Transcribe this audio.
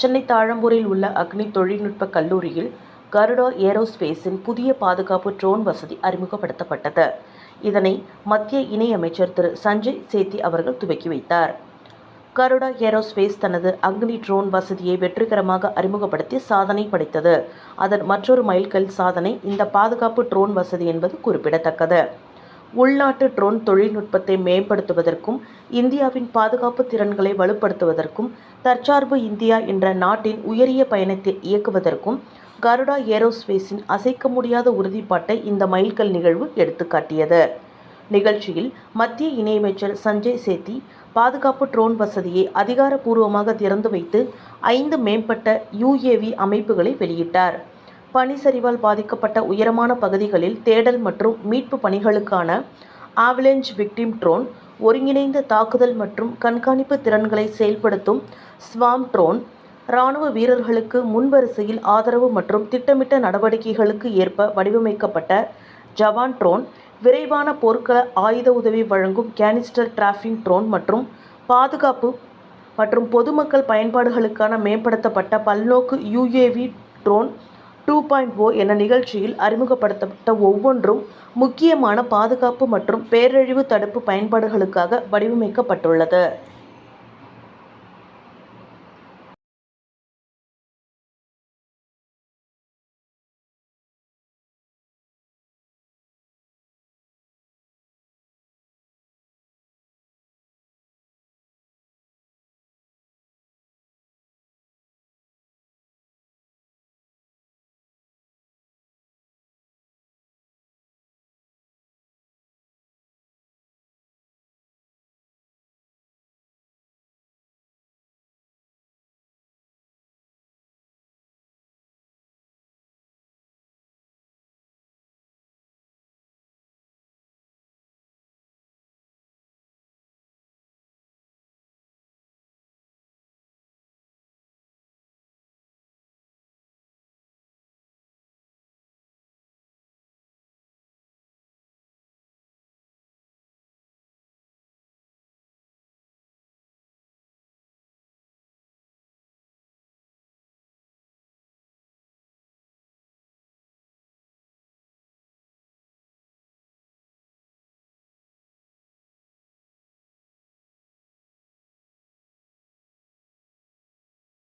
சென்னை தாழம்பூரில் உள்ள அக்னி தொழில்நுட்ப கல்லூரியில் கருடா ஏரோஸ்பேஸின் புதிய பாதுகாப்பு ட்ரோன் வசதி அறிமுகப்படுத்தப்பட்டது. இதனை மத்திய இணையமைச்சர் திரு. சஞ்சய் சேத்தி அவர்கள் துவக்கி வைத்தார். கருடா ஏரோஸ்பேஸ் தனது அக்னி ட்ரோன் வசதியை வெற்றிகரமாக அறிமுகப்படுத்தி சாதனை படைத்தது. அதன் மற்றொரு மைல்கல் சாதனை இந்த பாதுகாப்பு ட்ரோன் வசதி என்பது குறிப்பிடத்தக்கது. உள்நாட்டு ட்ரோன் தொழில்நுட்பத்தை மேம்படுத்துவதற்கும், இந்தியாவின் பாதுகாப்பு திறன்களை வலுப்படுத்துவதற்கும், தற்சார்பு இந்தியா என்ற நாட்டின் உயரிய பயணத்தை இயக்குவதற்கும் கருடா ஏரோஸ்பேஸின் அசைக்க முடியாத உறுதிப்பாட்டை இந்த மைல்கல் நிகழ்வு எடுத்துக்காட்டியது. நிகழ்ச்சியில் மத்திய இணையமைச்சர் சஞ்சய் சேத்தி பாதுகாப்பு ட்ரோன் வசதியை அதிகாரப்பூர்வமாக திறந்து வைத்து ஐந்து மேம்பட்ட யுஏவி அமைப்புகளை வெளியிட்டார். பனிச்சரிவால் பாதிக்கப்பட்ட உயரமான பகுதிகளில் தேடல் மற்றும் மீட்பு பணிகளுக்கான ஆவலேஞ்ச் விக்டிம் ட்ரோன், ஒருங்கிணைந்த தாக்குதல் மற்றும் கண்காணிப்பு திறன்களை செயல்படுத்தும் ஸ்வாம் ட்ரோன், ராணுவ வீரர்களுக்கு முன்வரிசையில் ஆதரவு மற்றும் திட்டமிட்ட நடவடிக்கைகளுக்கு ஏற்ப வடிவமைக்கப்பட்ட ஜவான் ட்ரோன், விரைவான போர்க்கள ஆயுத உதவி வழங்கும் கேனிஸ்டர் டிராபிங் ட்ரோன் மற்றும் பாதுகாப்பு மற்றும் பொதுமக்கள் பயன்பாடுகளுக்கான மேம்படுத்தப்பட்ட பல்நோக்கு UAV drone two point O என நிகழ்ச்சியில் அறிமுகப்படுத்தப்பட்ட ஒவ்வொன்றும் முக்கியமான பாதுகாப்பு மற்றும் பேரழிவு தடுப்பு பயன்பாடுகளுக்காக வடிவமைக்கப்பட்டுள்ளது.